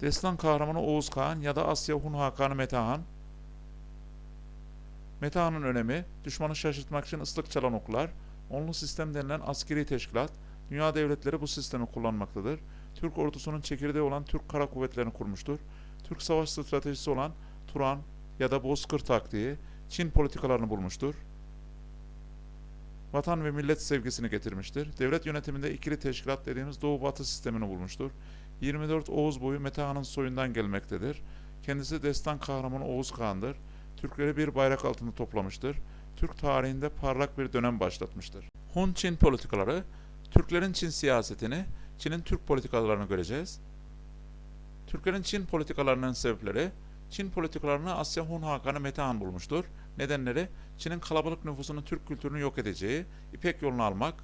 Destan kahramanı Oğuz Kağan ya da Asya Hun Hakanı Metehan. Metehan'ın önemi, düşmanı şaşırtmak için ıslık çalan oklar, onlu sistem denilen askeri teşkilat, dünya devletleri bu sistemi kullanmaktadır. Türk ordusunun çekirdeği olan Türk Kara Kuvvetleri'ni kurmuştur. Türk savaş stratejisi olan Turan ya da Bozkır taktiği, Çin politikalarını bulmuştur. Vatan ve millet sevgisini getirmiştir. Devlet yönetiminde ikili teşkilat dediğimiz Doğu-Batı sistemini bulmuştur. 24 Oğuz boyu Metehan'ın soyundan gelmektedir. Kendisi destan kahramanı Oğuz Kağan'dır. Türkleri bir bayrak altında toplamıştır. Türk tarihinde parlak bir dönem başlatmıştır. Hun-Çin politikaları, Türklerin Çin siyasetini, Çin'in Türk politikalarını göreceğiz. Türklerin Çin politikalarının sebepleri, Çin politikalarını Asya Hun Hakanı Metehan bulmuştur. Nedenleri, Çin'in kalabalık nüfusunun Türk kültürünü yok edeceği, İpek yolunu almak.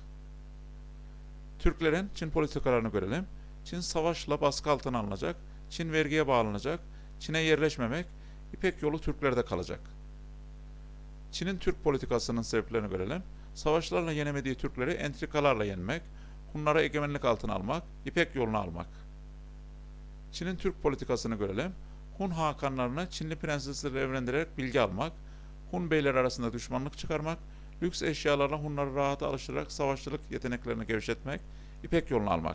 Türklerin Çin politikalarını görelim. Çin savaşla baskı altına alınacak, Çin vergiye bağlanacak, Çin'e yerleşmemek, İpek yolu Türklerde kalacak. Çin'in Türk politikasının sebeplerini görelim. Savaşlarla yenemediği Türkleri entrikalarla yenmek, Hunlara egemenlik altına almak, İpek yolunu almak. Çin'in Türk politikasını görelim. Hun hakanlarını Çinli prenseslerle evlendirerek bilgi almak, Hun beyler arasında düşmanlık çıkarmak, lüks eşyalarla Hunları rahata alıştırarak savaşçılık yeteneklerini gevşetmek, İpek yolunu almak.